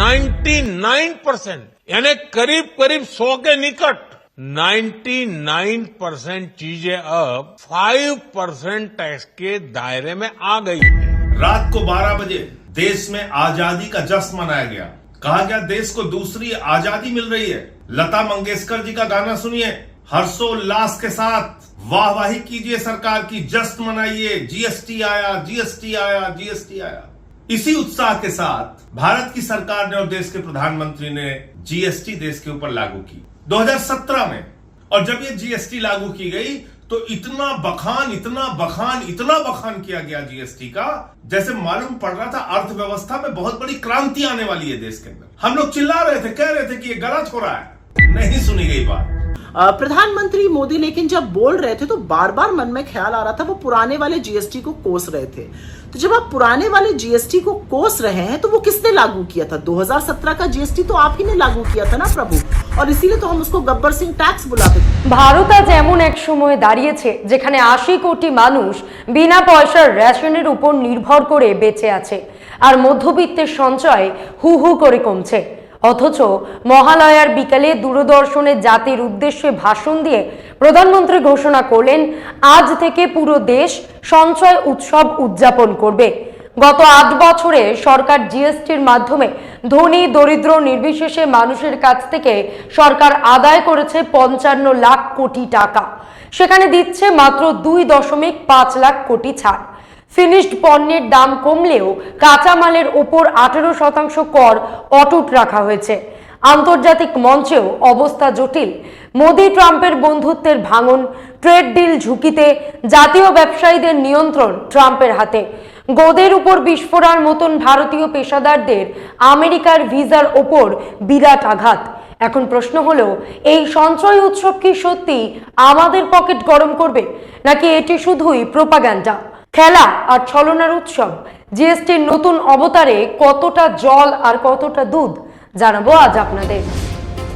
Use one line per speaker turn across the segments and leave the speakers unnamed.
99 percent, यानी करीब करीब 100 के निकट। 99 परसेंट चीज़ें अब 5 परसेंट टैक्स के दायरे में आ गई है।
रात को 12 बजे देश में आज़ादी का जश्न मनाया गया। कहा गया, देश को दूसरी आज़ादी मिल रही है। लता मंगेशकर जी का गाना सुनिए। हर्षोल्लास के साथ वाहवाही कीजिए सरकार की, जश्न मनाइए। जीएसटी आया जीएसटी आया जीएसटी आया। इसी उत्साह के साथ भारत की सरकार ने और देश के प्रधानमंत्री ने जीएसटी देश के ऊपर लागू की। 2017 में, और जब ये जीएसटी लागू की गई तो इतना बखान इतना बखान इतना बखान किया गया जीएसटी का, जैसे मालूम पड़ रहा था अर्थव्यवस्था में बहुत बड़ी क्रांति आने वाली है देश के अंदर। हम लोग चिल्ला रहे थे, कह रहे थे कि ये गलत हो रहा है। नहीं सुनी गई बात।
प्रधानमंत्री मोदी लेकिन जब बोल रहे थे तो बार बार मन में ख्याल आ रहा था वो पुराने वाले जीएसटी को कोस रहे थे तो जब आप पुराने वाले जीएसटी को कोस रहे हैं तो वो किसने लागू किया था 2017 का जीएसटी तो आप ही ने लागू किया था ना प्रभु और इसीलिए तो हम उसको गब्बर सिंह टैक्स बुलाते थे
ভারত আজ এমন এক সময়ে দাঁড়িয়েছে যেখানে আশি কোটি মানুষ বিনা পয়সার রেশনের উপর নির্ভর করে বেঁচে আছে আর মধ্যবিত্তের সঞ্চয় হু হু করে কমছে অথচ মহালয়ার বিকালে দূরদর্শনে জাতির উদ্দেশ্যে ভাষণ দিয়ে প্রধানমন্ত্রী ঘোষণা করলেন, আজ থেকে পুরো দেশ সঞ্চয় উৎসব উদযাপন করবে। গত আট বছরে সরকার জিএসটির মাধ্যমে ধনী, দরিদ্র, নির্বিশেষে মানুষের কাছ থেকে সরকার আদায় করেছে পঞ্চান্ন লাখ কোটি টাকা। সেখানে দিচ্ছে মাত্র দুই দশমিক পাঁচ লাখ কোটি ছাড়। ফিনিশড পণ্যের দাম কমলেও কাঁচামালের ওপর আঠেরো শতাংশ কর অটুট রাখা হয়েছে। আন্তর্জাতিক মঞ্চেও অবস্থা জটিল। মোদি ট্রাম্পের বন্ধুত্বের ভাঙন, ট্রেড ডিল ঝুঁকিতে জাতীয় ব্যবসায়ীদের নিয়ন্ত্রণ ট্রাম্পের হাতে। গোদের উপর বিস্ফোরণ মতন ভারতীয় পেশাদারদের আমেরিকার ভিসার ওপর বিরাট আঘাত। এখন প্রশ্ন হলো, এই সঞ্চয় উৎসব কি সত্যি আমাদের পকেট গরম করবে? নাকি এটি শুধুই প্রোপাগ্যান্ডা খেলা আর ছলনার উৎসব জিএসটির নতুন অবতারে কতটা জল আর কতটা দুধ জানাবো আজ আপনাদের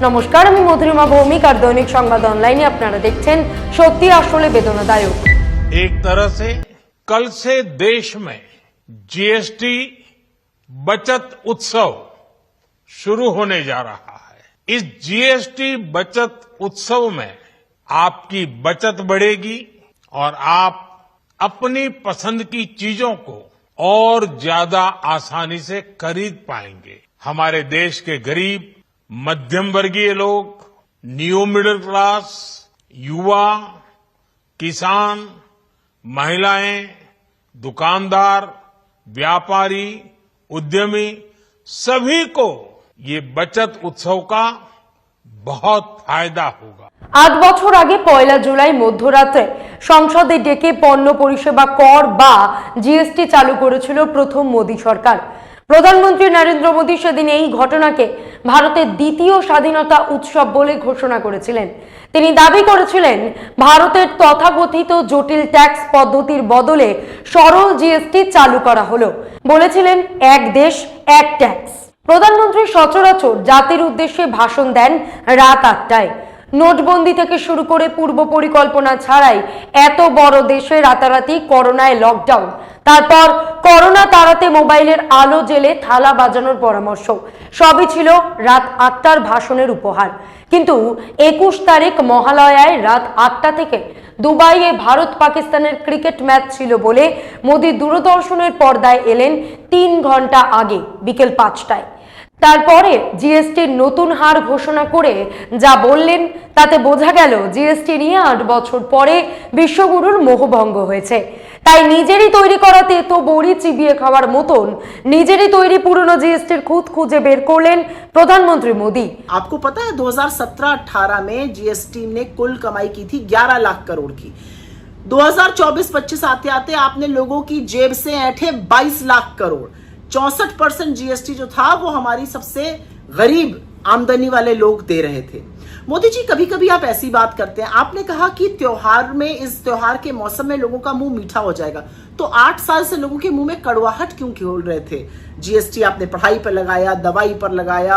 নমস্কার আমি মধুরিমা ভৌমিক আর দৈনিক সংবাদ অনলাইনে আপনারা দেখছেন সত্যি আসলে বেদনাদায়ক
एक तरह से कल से देश में जीएसटी बचत उत्सव शुरू होने जा रहा है इस जीएसटी बचत उत्सव में आपकी बचत बढ़ेगी और आप अपनी पसंद की चीज़ों को और ज़्यादा आसानी से खरीद पाएँगे। हमारे देश के गरीब, मध्यम वर्गीय लोग न्यू मिडिल क्लास युवा, किसान, महिलाएँ, दुकानदार, व्यापारी, उद्यमी, सभी को ये बचत उत्सव का बहुत फ़ायदा होगा।
আট বছর আগে পয়লা জুলাই মধ্যরাতে সংসদে ডেকে পণ্য পরিষেবা কর বা জিএসটি চালু করেছিল প্রথম মোদী সরকার। প্রধানমন্ত্রী নরেন্দ্র মোদী সেদিন এই ঘটনাকে ভারতের দ্বিতীয় স্বাধীনতা উৎসব বলে ঘোষণা করেছিলেন। তিনি দাবি করেছিলেন, ভারতের তথাকথিত জটিল ট্যাক্স পদ্ধতির বদলে সরল জিএসটি চালু করা হলো। বলেছিলেন, এক দেশ, এক ট্যাক্স। প্রধানমন্ত্রী সচরাচর জাতির উদ্দেশ্যে ভাষণ দেন রাত আটটায়। নোটবন্দি থেকে শুরু করে পূর্ব পরিকল্পনা ছাড়াই এত বড় দেশে রাতারাতি করোনায় লকডাউন তারপর করোনা তাড়াতে মোবাইলের আলো জেলে থালা বাজানোর পরামর্শ। সবই ছিল রাত আটটার ভাষণের উপহার। কিন্তু একুশ তারিখ মহালয়ায় রাত আটটা থেকে দুবাইয়ে ভারত পাকিস্তানের ক্রিকেট ম্যাচ ছিল বলে মোদি দূরদর্শনের পর্দায় এলেন তিন ঘণ্টা আগে, বিকেল পাঁচটায়। তারপরে জিএসটির নতুন হার ঘোষণা করে যা বললেন তাতে বোঝা গেল জিএসটি নিয়ে আট বছর পরে বিশ্বগুরুর মোহভঙ্গ হয়েছে তাই নিজেরই তৈরি করাতে তো বড়ি চিবিয়ে খাওয়ার মতন নিজেরই তৈরি পুরনো জিএসটির খুঁত খুঁজে বের করলেন প্রধানমন্ত্রী মোদী
आपको पता है 2017-18 में जीएसटी ने कुल कमाई की थी 11 लाख करोड़ की 2024-25 आते आते आपने लोगों की जेब से ऐठे 22 लाख करोड़ चौसठ परसेंट जीएसटी जो था, वो हमारी सबसे गरीब आमदनी वाले लोग दे रहे थे। मोदी जी कभी कभी आप ऐसी बात करते हैं। आपने कहा कि त्योहार में, इस त्योहार के मौसम में लोगों का मुँह मीठा हो जाएगा। तो आठ साल से लोगों के मुँह में कड़वाहट क्यों खोल रहे थे? जीएसटी आपने पढ़ाई पर लगाया, दवाई पर लगाया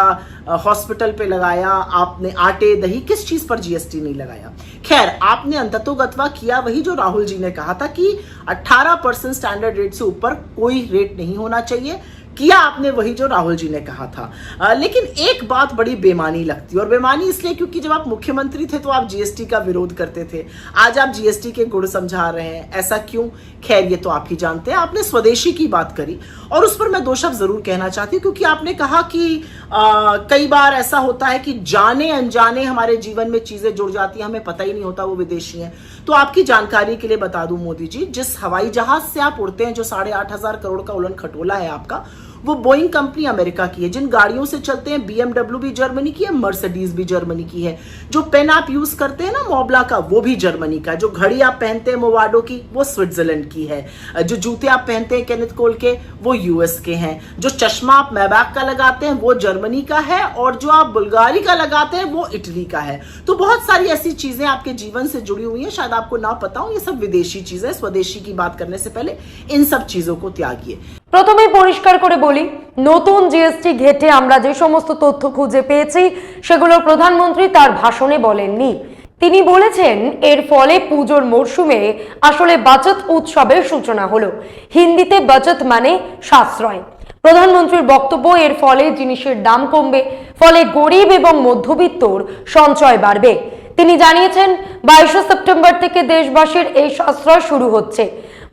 हॉस्पिटल पे लगाया, आपने आटे, दही, किस चीज़ पर जीएसटी नहीं लगाया? खैर, आपने अंततोगत्वा किया, वही जो राहुल जी ने कहा था कि 18 परसेंट स्टैंडर्ड रेट से ऊपर कोई रेट नहीं होना चाहिए। किया आपने वही जो राहुल जी ने कहा था। अ, लेकिन एक बात बड़ी बेमानी लगती है और बेमानी इसलिए क्योंकि जब आप मुख्यमंत्री थे तो आप जीएसटी का विरोध करते थे। आज आप जीएसटी के गुण समझा रहे हैं ऐसा क्यों? खैर ये तो आप ही जानते हैं आपने स्वदेशी की बात करी। और उस पर मैं दो शब्द ज़रूर कहना चाहती हूँ क्योंकि आपने कहा कि अ, कई बार ऐसा होता है कि जाने अनजाने हमारे जीवन में चीज़ें जुड़ जाती हैं हमें पता ही नहीं होता वो विदेशी हैं। तो आपकी जानकारी के लिए बता दूँ मोदी जी जिस हवाई जहाज़ से आप उड़ते हैं जो साढ़े आठ हज़ार करोड़ का उलन खटोला है आपका वो बोइंग कंपनी अमेरिका की है। जिन गाड़ियों से चलते हैं बीएमडब्ल्यू भी जर्मनी की है मर्सिडीज भी जर्मनी की है। जो पेन आप यूज़ करते हैं ना मोबला का, वो भी जर्मनी का जो घड़ी आप पहनते हैं मोवाडो की, वो स्विट्जरलैंड की है। जो जूते आप पहनते हैं केनिथ कोल के, वो यूएस के हैं। जो चश्मा आप मैबैक का लगाते हैं, वो जर्मनी का है। और जो आप बुल्गारी का लगाते हैं, वो इटली का है। तो बहुत सारी ऐसी चीज़ें आपके जीवन से जुड़ी हुई हैं। शायद आपको ना पता हो, ये सब विदेशी चीज़ें, स्वदेशी की बात करने से पहले इन सब चीज़ों को त्यागिए।
প্রথমেই পরিষ্কার করে বলি, নতুন জিএসটি ঘেটে আমরা যে সমস্ত তথ্য খুঁজে পেয়েছি, সেগুলো প্রধানমন্ত্রী তার ভাষণে বলেননি। তিনি বলেছেন, এর ফলে পুজোর মরশুমে আসলে বাচত উৎসবের সূচনা হলো। হিন্দিতে বাচত মানে সাশ্রয়। প্রধানমন্ত্রীর বক্তব্য, এর ফলে জিনিসের দাম কমবে, ফলে গরিব এবং মধ্যবিত্তর সঞ্চয় বাড়বে। তিনি জানিয়েছেন, বাইশে সেপ্টেম্বর থেকে দেশবাসীর এই সাশ্রয় শুরু হচ্ছে।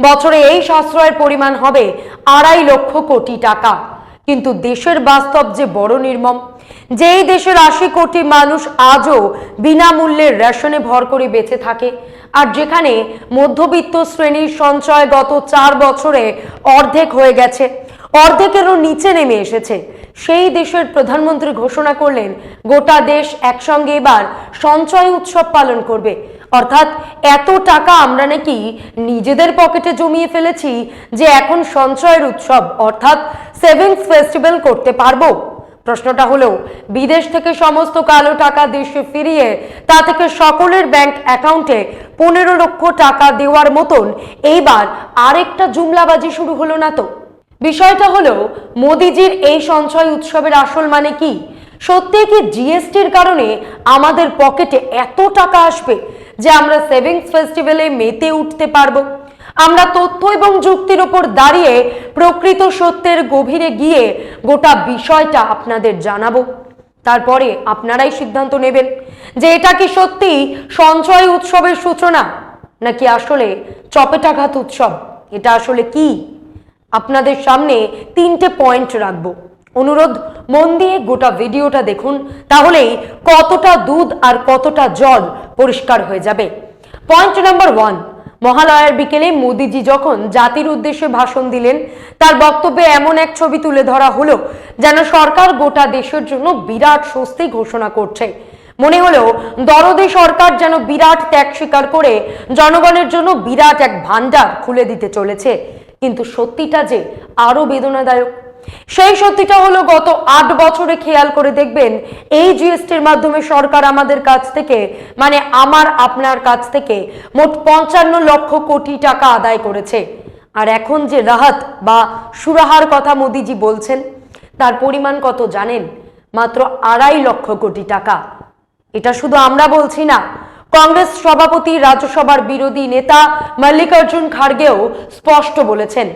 বছরে এই সাশ্রয়ের পরিমাণ হবে আড়াই লক্ষ কোটি টাকা। কিন্তু দেশের বাস্তব যে বড় নির্মম, যেই দেশের আশি কোটি মানুষ আজও বিনামূল্যে রেশনে ভর করে বেঁচে থাকে, আর যেখানে মধ্যবিত্ত শ্রেণির সঞ্চয় গত চার বছরে অর্ধেক হয়ে গেছে, অর্ধেকেরও নিচে নেমে এসেছে, সেই দেশের প্রধানমন্ত্রী ঘোষণা করলেন, গোটা দেশ একসঙ্গে এবার সঞ্চয় উৎসব পালন করবে। অর্থাৎ এত টাকা আমরা নাকি নিজেদের পকেটে জমিয়ে ফেলেছি যে এখন সঞ্চয়ের উৎসব, অর্থাৎ সেভিংস ফেস্টিভ্যাল করতে পারব। প্রশ্নটা হলো, বিদেশ থেকে সমস্ত কালো টাকা দেশে ফিরিয়ে তা থেকে সকলের ব্যাংক অ্যাকাউন্টে পনেরো লক্ষ টাকা দেওয়ার মতন এইবার আরেকটা জুমলাবাজি শুরু হলো না তো? বিষয়টা হলো, মোদিজির এই সঞ্চয় উৎসবের আসল মানে কি? সত্যি কি জিএসটির কারণে আমাদের পকেটে এত টাকা আসবে যে আমরা সেভিংস ফেস্টিভ্যালে মেতে উঠতে পারব? আমরা তথ্য এবং যুক্তির উপর দাঁড়িয়ে প্রকৃত সত্যের গভীরে গিয়ে গোটা বিষয়টা আপনাদের জানাব। তারপরে আপনারাই সিদ্ধান্ত নেবেন যে এটা কি সত্যি সঞ্চয় উৎসবের সূচনা নাকি আসলে চপেটাঘাত উৎসব? এটা আসলে কি? আপনাদের সামনে তিনটে পয়েন্ট রাখব। অনুরোধ, মন দিয়ে গোটা ভিডিওটা দেখুন, তাহলেই কতটা দুধ আর কতটা জল পরিষ্কার হয়ে যাবে। পয়েন্ট নাম্বার ওয়ান মহালয়ার বিকেলে মোদিজি যখন জাতির উদ্দেশ্যে ভাষণ দিলেন, তার বক্তব্যে এমন এক ছবি তুলে ধরা হলো, যেন সরকার গোটা দেশের জন্য বিরাট স্বস্তি ঘোষণা করছে। মনে হলো দরদে সরকার যেন বিরাট ত্যাগ স্বীকার করে জনগণের জন্য বিরাট এক ভান্ডার খুলে দিতে চলেছে। কিন্তু সত্যিটা যে আরও বেদনাদায়ক সেই সত্যিটা হলো গত আট বছরে খেয়াল করে দেখবেন এই জিএসটির মাধ্যমে সরকার আমাদের কাছ থেকে মানে আমার আপনার কাছ থেকে মোট পঞ্চান্ন লক্ষ কোটি টাকা আদায় করেছে। আর এখন যে রাহাত বা সুরাহার কথা মোদিজি বলছেন, তার পরিমাণ কত জানেন? মাত্র আড়াই লক্ষ কোটি টাকা। এটা শুধু আমরা বলছি না, কংগ্রেস সভাপতি, রাজ্যসভার বিরোধী নেতা মল্লিকার্জুন খাড়গেও স্পষ্ট বলেছেন,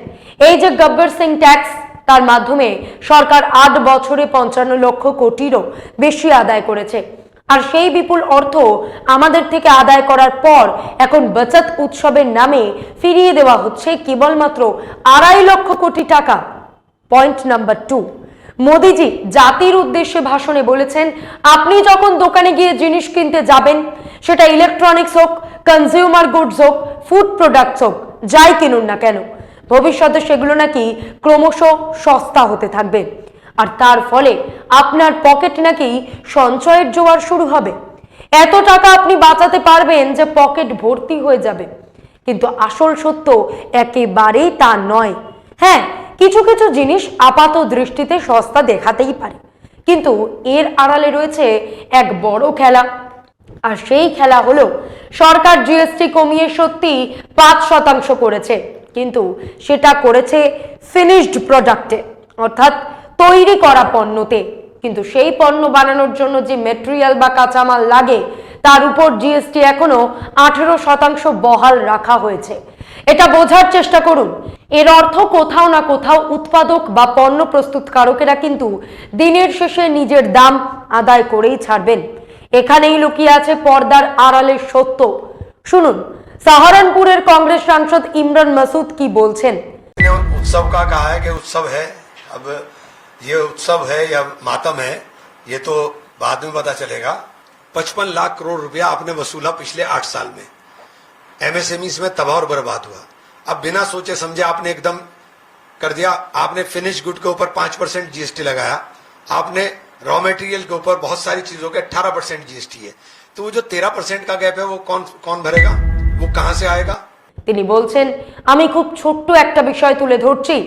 এই যে গব্বর সিং ট্যাক্স তার মাধ্যমে সরকার আট বছরে পঞ্চান্ন লক্ষ কোটিরও বেশি আদায় করেছে। আর সেই বিপুল অর্থ আমাদের থেকে আদায় করার পর এখন বাচত উৎসবের নামে ফিরিয়ে দেওয়া হচ্ছে কেবলমাত্র আড়াই লক্ষ কোটি টাকা। Point number two. মোদিজি জাতির উদ্দেশ্যে ভাষণে বলেছেন, আপনি যখন দোকানে গিয়ে জিনিস কিনতে যাবেন, সেটা ইলেকট্রনিক্স হোক কনজিউমার গুডস হোক ফুড প্রোডাক্টস হোক, যাই কিনুন না কেন ভবিষ্যতে সেগুলো নাকি ক্রমশ সস্তা হতে থাকবে। আর তার ফলে আপনার পকেট নাকি সঞ্চয়ের জোয়ার শুরু হবে। এত টাকা আপনি বাঁচাতে পারবেন যে পকেট ভর্তি হয়ে যাবে। কিন্তু আসল সত্য একেবারেই তা নয়। হ্যাঁ কিছু কিছু জিনিস আপাত দৃষ্টিতে সস্তা দেখাতেই পারে। কিন্তু এর আড়ালে রয়েছে এক বড় খেলা। আর সেই খেলা হলো সরকার জিএসটি কমিয়ে সত্যি পাঁচ শতাংশ করেছে। কিন্তু সেটা করেছে ফিনিশড প্রোডাক্টে অর্থাৎ তৈরি করা পণ্যতে। কিন্তু সেই পণ্য বানানোর জন্য যে মেটেরিয়াল বা কাঁচামাল লাগে, তার উপর জিএসটি এখনও আঠেরো শতাংশ বহাল রাখা হয়েছে। এটা বোঝার চেষ্টা করুন, এর অর্থ কোথাও না কোথাও উৎপাদক বা পণ্য প্রস্তুতকারকেরা কিন্তু দিনের শেষে নিজের দাম আদায় করেই ছাড়বেন। এখানেই লুকিয়ে আছে পর্দার আড়ালের সত্য। শুনুন सहारनपुर कांग्रेस सांसद इमरान मसूद की
बोलছেন उत्सव का कहा है कि उत्सव है। अब ये उत्सव है या मातम है। ये तो बाद में पता चलेगा। पचपन लाख करोड़ रुपया आपने वसूला पिछले आठ साल में। एमएसएमई में तबाह और बर्बाद हुआ। अब बिना सोचे समझे आपने एकदम कर दिया। आपने फिनिश गुड के ऊपर पाँच परसेंट जीएसटी लगाया। आपने रॉ मटेरियल के ऊपर बहुत सारी चीज़ों के अट्ठारह परसेंट जीएसटी है। तो वो जो तेरह परसेंट का गैप है, वो कौन कौन भरेगा? कहां से आएगा
তিনি বলছেন আমি খুব ছোট্ট একটা বিষয় তুলে ধরছি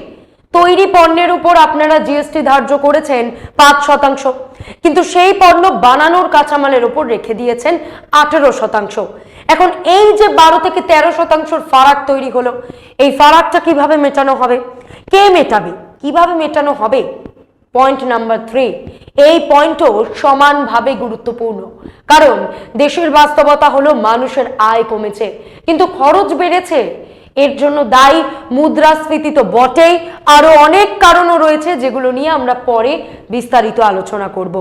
তৈরি পণ্যের উপর আপনারা জিএসটি ধার্য করেছেন পাঁচ শতাংশ কিন্তু সেই পণ্য বানানোর কাঁচামালের উপর রেখে দিয়েছেন আঠেরো শতাংশ এখন এই যে বারো থেকে তেরো শতাংশের ফারাক তৈরি হলো এই ফারাকটা কিভাবে মেটানো হবে কে মেটাবে কিভাবে মেটানো হবে পয়েন্ট নাম্বার থ্রি এই পয়েন্টও সমানভাবে গুরুত্বপূর্ণ। কারণ দেশের বাস্তবতা হলো মানুষের আয় কমেছে। কিন্তু খরচ বেড়েছে। এর জন্য দায়ী মুদ্রাস্ফীতি তো বটেই। আরও অনেক কারণও রয়েছে যেগুলো নিয়ে আমরা পরে বিস্তারিত আলোচনা করব।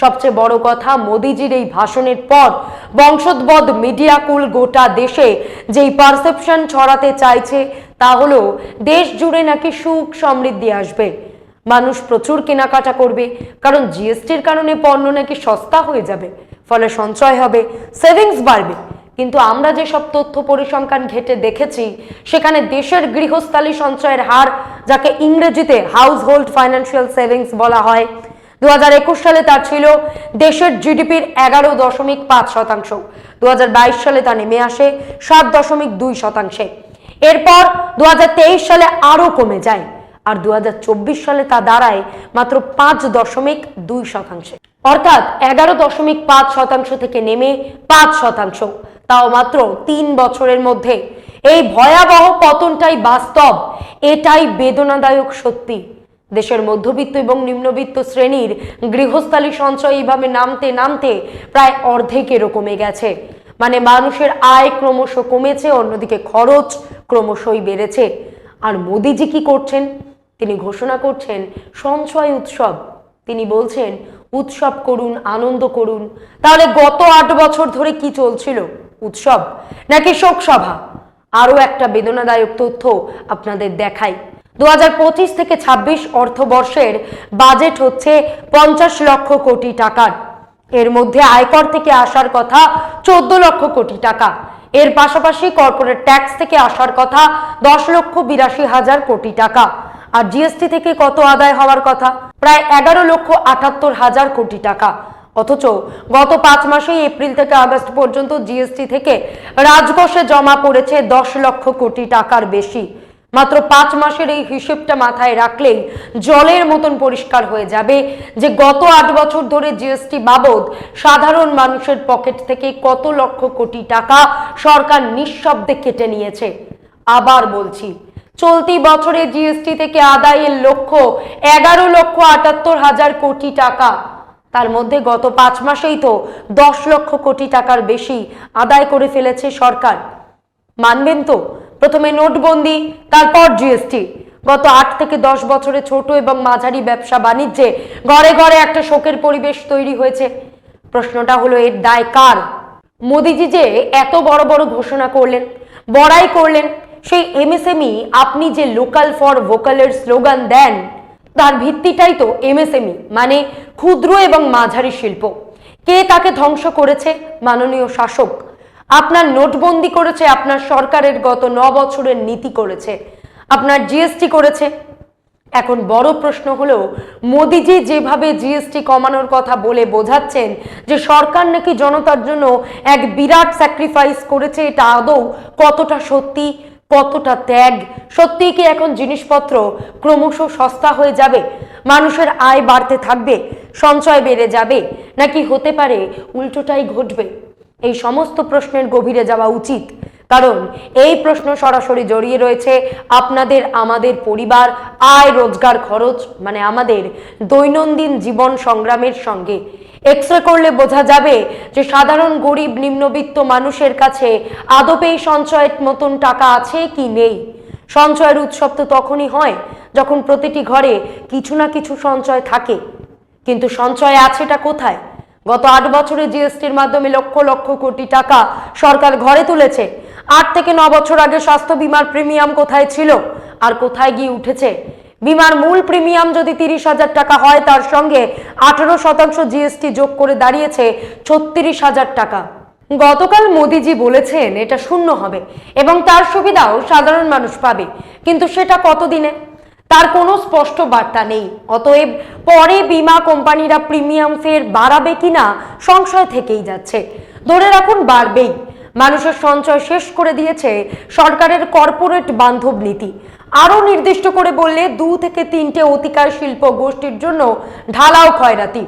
সবচেয়ে বড় কথা, মোদিজির এই ভাষণের পর বংশোদ্ভদ মিডিয়া কুল গোটা দেশে যেই পারসেপশন ছড়াতে চাইছে, তা হলো দেশ জুড়ে নাকি সুখ সমৃদ্ধি আসবে। মানুষ প্রচুর কেনাকাটা করবে। কারণ জিএসটির কারণে পণ্য নাকি সস্তা হয়ে যাবে, ফলে সঞ্চয় হবে সেভিংস বাড়বে। কিন্তু আমরা যেসব তথ্য পরিসংখ্যান ঘেটে দেখেছি, সেখানে দেশের গৃহস্থালী সঞ্চয়ের হার, যাকে ইংরেজিতে হাউস হোল্ড ফাইন্যান্সিয়াল সেভিংস বলা হয় দু হাজার একুশ সালে তা ছিল দেশের জিডিপির এগারো দশমিক পাঁচ শতাংশ দু হাজার বাইশ সালে তা নেমে আসে সাত দশমিক দুই শতাংশে। এরপর দু হাজার তেইশ সালে আরও কমে যায়। আর দু হাজার চব্বিশ সালে তা দাঁড়ায় মাত্র পাঁচ দশমিক দুই শতাংশে। অর্থাৎ এগারো দশমিক পাঁচ শতাংশ থেকে নেমে পাঁচ শতাংশ। তাও মাত্র তিন বছরের মধ্যে। এই ভয়াবহ পতনটাই বাস্তব, এটাই বেদনাদায়ক সত্যি। দেশের মধ্যবিত্ত এবং নিম্নবিত্ত শ্রেণির গৃহস্থালী সঞ্চয় এইভাবে নামতে নামতে প্রায় অর্ধেকেরও কমে গেছে। মানে মানুষের আয় ক্রমশ কমেছে, অন্যদিকে খরচ ক্রমশই বেড়েছে। আর মোদিজি কি করছেন? তিনি ঘোষণা করছেন, সঞ্চয় উৎসব। তিনি বলছেন, উৎসব করুন, আনন্দ করুন। তাহলে গত আট বছর ধরে কি চলছিল? উৎসব? নাকি শোক সভা আরও একটা বেদনাদায়ক তথ্য আপনাদের দেখাই। দু হাজার পঁচিশ থেকে ২৬ অর্থবর্ষের বাজেট হচ্ছে পঞ্চাশ লক্ষ কোটি টাকার। এর মধ্যে আয়কর থেকে আসার কথা চোদ্দ লক্ষ কোটি টাকা। এর পাশাপাশি কর্পোরেট ট্যাক্স থেকে আসার কথা দশ লক্ষ বিরাশি হাজার কোটি টাকা। আর জিএসটি থেকে কত আদায় হওয়ার কথা? প্রায় এগারো লক্ষ আটাত্তর হাজার কোটি টাকা। অথচ গত পাঁচ মাসেই এপ্রিল থেকে আগস্ট পর্যন্ত জিএসটি থেকে রাজকোষে জমা পড়েছে দশ লক্ষ কোটি টাকার বেশি। মাত্র পাঁচ মাসের এই হিসেবটা মাথায় রাখলেই জলের মতন পরিষ্কার হয়ে যাবে যে গত আট বছর ধরে জিএসটি বাবদ সাধারণ মানুষের পকেট থেকে কত লক্ষ কোটি টাকা সরকার নিঃশব্দে কেটে নিয়েছে। আবার বলছি চলতি বছরে জিএসটি থেকে আদায়ের লক্ষ্য এগারো লক্ষ আটাত্তর হাজার কোটি টাকা। তার মধ্যে গত পাঁচ মাসেই তো দশ লক্ষ কোটি টাকার বেশি আদায় করে ফেলেছে সরকার। মানবেন তো, প্রথমে নোটবন্দি, তারপর জিএসটি গত আট থেকে দশ বছরে ছোট এবং মাঝারি ব্যবসা বাণিজ্যে ঘরে ঘরে একটা শোকের পরিবেশ তৈরি হয়েছে। প্রশ্নটা হলো, এর দায় কার? মোদিজি যে এত বড় বড় ঘোষণা করলেন, বড়াই করলেন সেই এমএসএমই আপনি যে লোকাল ফর ভোকালের স্লোগান দেন, তার ভিত্তিটাই তো এমএসএমই মানে ক্ষুদ্র এবং মাঝারি শিল্প। কে তাকে ধ্বংস করেছে? মাননীয় শাসক। আপনার নোটবন্দি করেছে, আপনার সরকারের গত ন বছরের নীতি করেছে। আপনার জিএসটি করেছে। এখন বড় প্রশ্ন হলো মোদিজি যেভাবে জিএসটি কমানোর কথা বলে বোঝাচ্ছেন যে সরকার নাকি জনতার জন্য এক বিরাট স্যাক্রিফাইস করেছে, এটা আদৌ কতটা সত্যি? কতটা ত্যাগ? সত্যি কি এখন জিনিসপত্র ক্রমশ সস্তা হয়ে যাবে? মানুষের আয় বাড়তে থাকবে? সঞ্চয় বেড়ে যাবে? নাকি হতে পারে উল্টোটাই ঘটবে? এই সমস্ত প্রশ্নের গভীরে যাওয়া উচিত। কারণ এই প্রশ্ন সরাসরি জড়িয়ে রয়েছে আপনাদের, আমাদের পরিবার, আয়, রোজগার, খরচ মানে আমাদের দৈনন্দিন জীবন সংগ্রামের সঙ্গে। এক্স রে করলে বোঝা যাবে যে সাধারণ গরিব নিম্নবিত্ত মানুষের কাছে আদপেই সঞ্চয়ের মতন টাকা আছে কি নেই। সঞ্চয়ের উৎসব তো তখনই হয় যখন প্রতিটি ঘরে কিছু না কিছু সঞ্চয় থাকে। কিন্তু সঞ্চয় আছেটা কোথায়? গত আট বছরে জিএসটির মাধ্যমে লক্ষ লক্ষ কোটি টাকা সরকার ঘরে তুলেছে। আট থেকে ন বছর আগে স্বাস্থ্য বিমার প্রিমিয়াম কোথায় ছিল? আর কোথায় গিয়ে উঠেছে? বিমার মূল প্রিমিয়াম যদি তিরিশ হাজার টাকা হয়, তার সঙ্গে আঠারো শতাংশ জিএসটি যোগ করে দাঁড়িয়েছে ছত্রিশ হাজার টাকা। গতকাল মোদিজি বলেছেন এটা শূন্য হবে এবং তার সুবিধাও সাধারণ মানুষ পাবে। কিন্তু সেটা কতদিনে? তার কোনো স্পষ্ট বার্তা নেই। অতএব পরে বীমা কোম্পানিরা প্রিমিয়াম ফের বাড়াবে কিনা সংশয় থেকেই যাচ্ছে। ধরে রাখুন, বাড়বেই। মানুষের সঞ্চয় শেষ করে দিয়েছে সরকারের কর্পোরেট বান্ধব নীতি। আরও নির্দিষ্ট করে বললে দু থেকে তিনটে অতিকার শিল্প গোষ্ঠীর জন্য ঢালাও খয়রাতি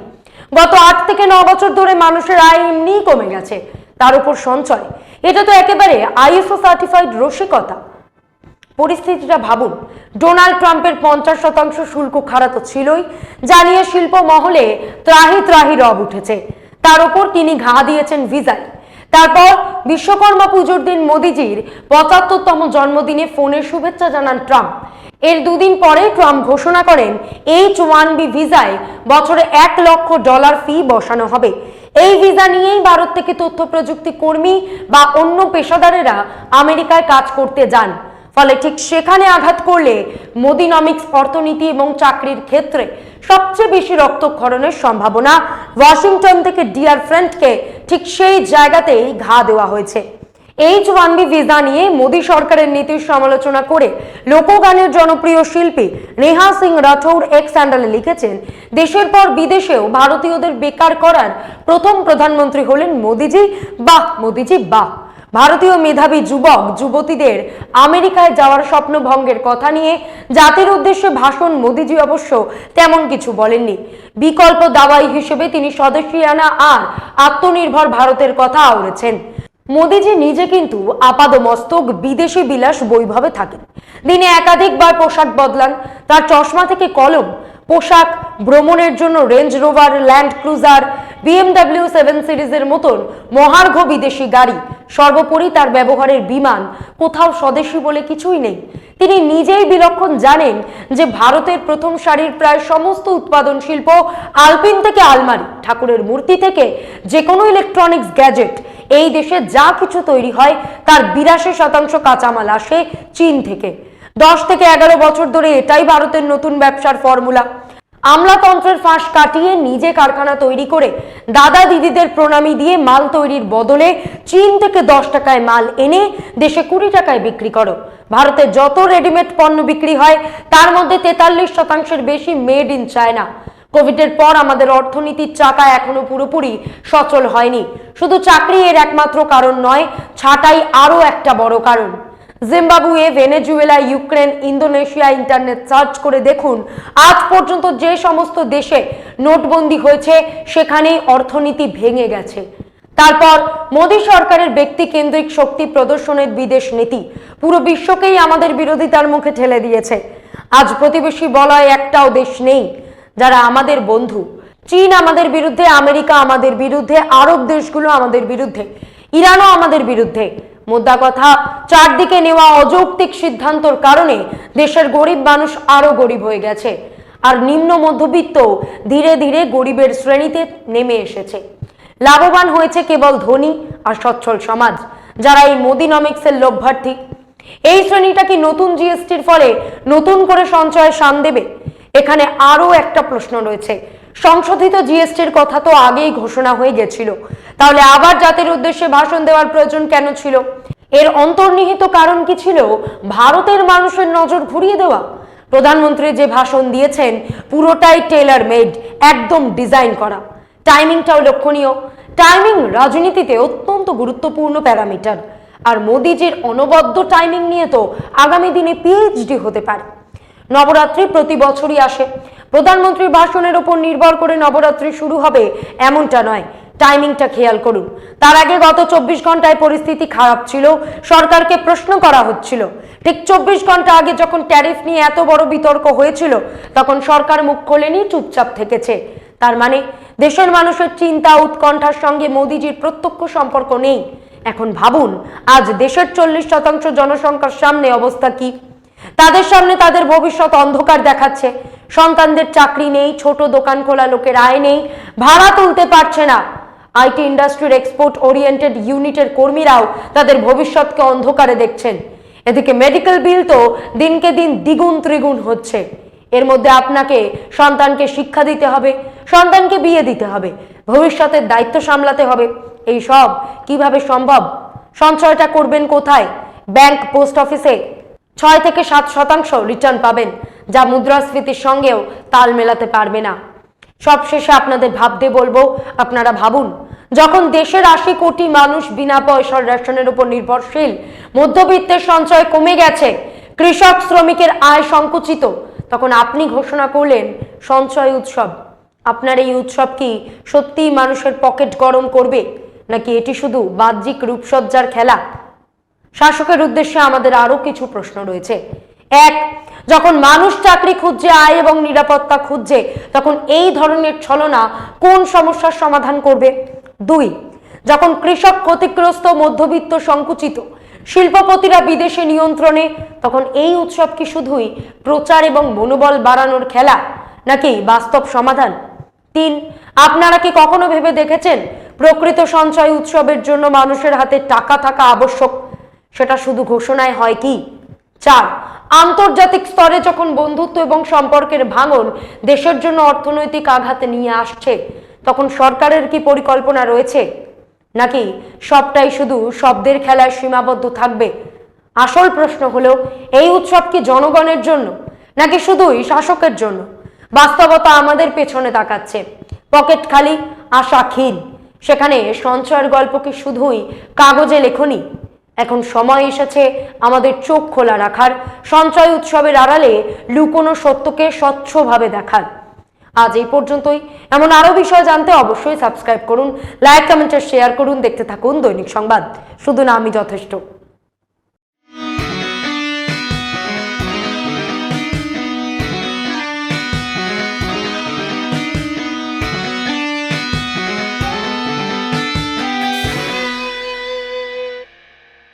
গত আট থেকে ন বছর ধরে মানুষের আয় এমনিই কমে গেছে। তার উপর সঞ্চয়। এটা তো একেবারে আইএসও সার্টিফাইড রসিকতা। পরিস্থিতিটা ভাবুন, ডোনাল্ড ট্রাম্পের পঞ্চাশ শতাংশ শুল্ক খাড়া তো ছিলই জানিয়ে শিল্প মহলে ত্রাহি ত্রাহি রব উঠেছে। তার উপর তিনি ঘা দিয়েছেন ভিসায়। তারপর বিশ্বকর্মা পুজোর দিন মোদিজির পঁচাত্তরতম জন্মদিনে ফোনে শুভেচ্ছা জানান ট্রাম্প। এর দুদিন পরে ট্রাম্প ঘোষণা করেন, এইচ ওয়ান বি ভিসায় বছরে এক লক্ষ ডলার ফি বসানো হবে। এই ভিসা নিয়েই ভারত থেকে তথ্য প্রযুক্তি কর্মী বা অন্য পেশাদারেরা আমেরিকায় কাজ করতে যান। ফলে ঠিক সেখানে আঘাত করলে মোদিনমিক্স অর্থনীতি এবং চাকরির ক্ষেত্রে সবচেয়ে বেশি রক্তক্ষরণের সম্ভাবনা ওয়াশিংটন থেকে ডিয়ার ফ্রেন্ডকে ঠিক সেই জায়গাতেই ঘা দেওয়া হয়েছে। এইচ ওয়ান বি ভিসা নিয়ে মোদী সরকারের নীতির সমালোচনা করে লোকগানের জনপ্রিয় শিল্পী নেহা সিং রাঠৌর এক্স স্যান্ডালে লিখেছেন, দেশের পর বিদেশেও ভারতীয়দের বেকার করার প্রথম প্রধানমন্ত্রী হলেন মোদিজি। বাহ মোদিজি, বাহ। ভারতীয় মেধাবী যুবক, যুবতীদের আমেরিকায় যাওয়ার স্বপ্ন ভঙ্গের কথা নিয়ে জাতির উদ্দেশ্যে ভাষণ মোদিজি অবশ্য তেমন কিছু বলেননি। বিকল্প দাওয়াই হিসেবে তিনি স্বদেশিয়ানা আর আত্মনির্ভর ভারতের কথা আওড়েছেন। মোদিজি নিজে কিন্তু আপাদমস্তক, বিদেশি বিলাস বৈভবে থাকেন। দিনে একাধিকবার পোশাক বদলান। তার চশমা থেকে কলম, পোশাক ভ্রমণের জন্য Range Rover, Land Cruiser BMW seven সিরিজের মতন মহার্ঘ বিদেশি গাড়ি, সর্বোপরি তার ব্যবহারের বিমান, কোথাও স্বদেশি বলে কিছুই নেই। তিনি নিজেই বিলক্ষণ জানেন যে ভারতের প্রথম সারির প্রায় সমস্ত উৎপাদন শিল্প আলপিন থেকে আলমারি, ঠাকুরের মূর্তি থেকে যে কোনো ইলেকট্রনিক্স গ্যাজেট এই দেশে যা কিছু তৈরি হয় তার বিরাশি শতাংশ কাঁচামাল আসে চীন থেকে। দশ থেকে এগারো বছর ধরে এটাই ভারতের নতুন ব্যবসার ফর্মুলা আমলাতন্ত্রের ফাঁস কাটিয়ে নিজে কারখানা তৈরি করে দাদা দিদিদের প্রণামী দিয়ে মাল তৈরির বদলে চীন থেকে দশ টাকায় মাল এনে দেশে কুড়ি টাকায় বিক্রি করো। ভারতে যত রেডিমেড পণ্য বিক্রি হয়, তার মধ্যে তেতাল্লিশ শতাংশের বেশি মেড ইন চায়না। কোভিডের পর আমাদের অর্থনীতির চাকা এখনও পুরোপুরি সচল হয়নি। শুধু চাকরি এর একমাত্র কারণ নয়, ছাটাই আরও একটা বড় কারণ। Zimbabwe, Venezuela, Ukraine, Indonesia, internet search করে দেখুন। আজ পর্যন্ত যে সমস্ত দেশে নোটবন্দি হয়েছে, সেখানেই অর্থনীতি ভেঙে গেছে। তারপর মোদী সরকারের ব্যক্তি কেন্দ্রিক শক্তি প্রদর্শনের বিদেশ নীতি। পুরো বিশ্বকেই আমাদের বিরোধিতার মুখে ঠেলে দিয়েছে। আজ প্রতিবেশী বলয় একটাও দেশ নেই, যারা আমাদের বন্ধু। চীন আমাদের বিরুদ্ধে, আমেরিকা আমাদের বিরুদ্ধে, আরব দেশগুলো আমাদের বিরুদ্ধে, ইরানও আমাদের বিরুদ্ধে। মোদ্দা কথা, চারদিকে নেওয়া অযৌক্তিক সিদ্ধান্তর কারণে দেশের গরিব মানুষ আরও গরিব হয়ে গেছে। আর নিম্ন মধ্যবিত্ত ধীরে ধীরে গরিবের শ্রেণীতে নেমে এসেছে। লাভবান হয়েছে কেবল ধনী আর সচ্ছল সমাজ, যারা এই মোদিনমিক্সের লভ্যার্থী এই শ্রেণীটা কি নতুন জিএসটির ফলে নতুন করে সঞ্চয়ে শান দেবে? এখানে আরও একটা প্রশ্ন রয়েছে। সংশোধিত জিএসটির কথা তো আগেই ঘোষণা হয়ে গেছিল। তাহলে আবার জাতির উদ্দেশ্যে ভাষণ দেওয়ার প্রয়োজন কেন ছিল? এর অন্তর্নিহিত কারণ কি ছিল? ভারতের মানুষের নজর ঘুরিয়ে দেওয়া? প্রধানমন্ত্রী যে ভাষণ দিয়েছেন, পুরোটাই টেলার মেড একদম ডিজাইন করা। টাইমিংটাও লক্ষণীয়। টাইমিং রাজনীতিতে অত্যন্ত গুরুত্বপূর্ণ প্যারামিটার। আর মোদিজির অনবদ্য টাইমিং নিয়ে তো আগামী দিনে পিএইচডি হতে পারে। নবরাত্রি প্রতি বছরই আসে। প্রধানমন্ত্রীর ভাষণের উপর নির্ভর করে নবরাত্রি শুরু হবে, এমনটা নয়। টাইমিংটা খেয়াল করুন। তার আগে গত চব্বিশ ঘন্টায় পরিস্থিতি খারাপ ছিল, সরকারকে প্রশ্ন করা হচ্ছিল। ঠিক চব্বিশ ঘণ্টা আগে যখন ট্যারিফ নিয়ে এত বড় বিতর্ক হয়েছিল, তখন সরকার মুখ খোলেনি, চুপচাপ থেকেছে। তার মানে দেশের মানুষের চিন্তা, উৎকণ্ঠার সঙ্গে মোদিজির প্রত্যক্ষ সম্পর্ক নেই। এখন ভাবুন, আজ দেশের চল্লিশ শতাংশ জনসংখ্যার সামনে অবস্থা কি? তাদের সামনে তাদের ভবিষ্যৎ অন্ধকার দেখাচ্ছে। সন্তানদের চাকরি নেই, ছোট দোকান খোলা লোকের আয় নেই, ভাড়া তুলতে পারছে না। আইটি ইন্ডাস্ট্রির এক্সপোর্ট ওরিয়েন্টেড ইউনিটের কর্মীরাও তাদের ভবিষ্যৎকে অন্ধকারে দেখছেন। এদিকে মেডিকেল বিল তো দিনকে দিন দ্বিগুণ ত্রিগুণ হচ্ছে। এর মধ্যে আপনাকে সন্তানকে শিক্ষা দিতে হবে, সন্তানকে বিয়ে দিতে হবে, ভবিষ্যতের দায়িত্ব সামলাতে হবে। এই সব কীভাবে সম্ভব? সঞ্চয়টা করবেন কোথায়? ব্যাংক, পোস্ট অফিসে ছয় থেকে সাত শতাংশ রিটার্ন পাবেন। যা মুদ্রাস্ফীতির সঙ্গেও তাল মেলাতে পারবে না। সবশেষে আপনাদের ভাবতে বলব, আপনারা ভাবুন, যখন দেশের আশি কোটি মানুষ বিনা পয়সার রেশনের উপর নির্ভরশীল, মধ্যবিত্তের সঞ্চয় কমে গেছে, কৃষক শ্রমিকের আয় সংকুচিত, তখন আপনি ঘোষণা করলেন সঞ্চয় উৎসব। আপনার এই উৎসব কি সত্যিই মানুষের পকেট গরম করবে, নাকি এটি শুধু বাহ্যিক রূপসজ্জার খেলা? শাসকের উদ্দেশ্যে আমাদের আরও কিছু প্রশ্ন রয়েছে। এক, যখন মানুষ চাকরি খুঁজছে, আয় এবং নিরাপত্তা খুঁজছে, তখন এই ধরনের ছলনা কোন সমস্যার সমাধান করবে? দুই, যখন কৃষক ক্ষতিগ্রস্ত, মধ্যবিত্ত, সংকুচিত, শিল্পপতিরা বিদেশে নিয়ন্ত্রণে, তখন এই উৎসব কি শুধুই প্রচার এবং মনোবল বাড়ানোর খেলা, নাকি বাস্তব সমাধান? তিন, আপনারা কি কখনো ভেবে দেখেছেন, প্রকৃত সঞ্চয় উৎসবের জন্য মানুষের হাতে টাকা থাকা আবশ্যক? সেটা শুধু ঘোষণায় হয় কি? চার, আন্তর্জাতিক স্তরে যখন বন্ধুত্ব এবং সম্পর্কের ভাঙন দেশের জন্য অর্থনৈতিক আঘাতে নিয়ে আসছে, তখন সরকারের কি পরিকল্পনা রয়েছে? নাকি সবটাই শুধু শব্দের খেলায় সীমাবদ্ধ থাকবে? আসল প্রশ্ন হলো, এই উৎসব কি জনগণের জন্য, নাকি শুধুই শাসকের জন্য? বাস্তবতা আমাদের পেছনে তাকাচ্ছে। পকেট খালি, আশা ক্ষীণ। সেখানে সঞ্চয়ের গল্প কি শুধুই কাগজে লেখনি? এখন সময় এসেছে আমাদের চোখ খোলা রাখার। সঞ্চয় উৎসবের আড়ালে লুকোনো সত্যকে স্বচ্ছভাবে দেখার। আজ এই পর্যন্তই। এমন আরও বিষয় জানতে অবশ্যই সাবস্ক্রাইব করুন লাইক কমেন্ট শেয়ার করুন, দেখতে থাকুন দৈনিক সংবাদ। শুধু না, আমি যথেষ্ট।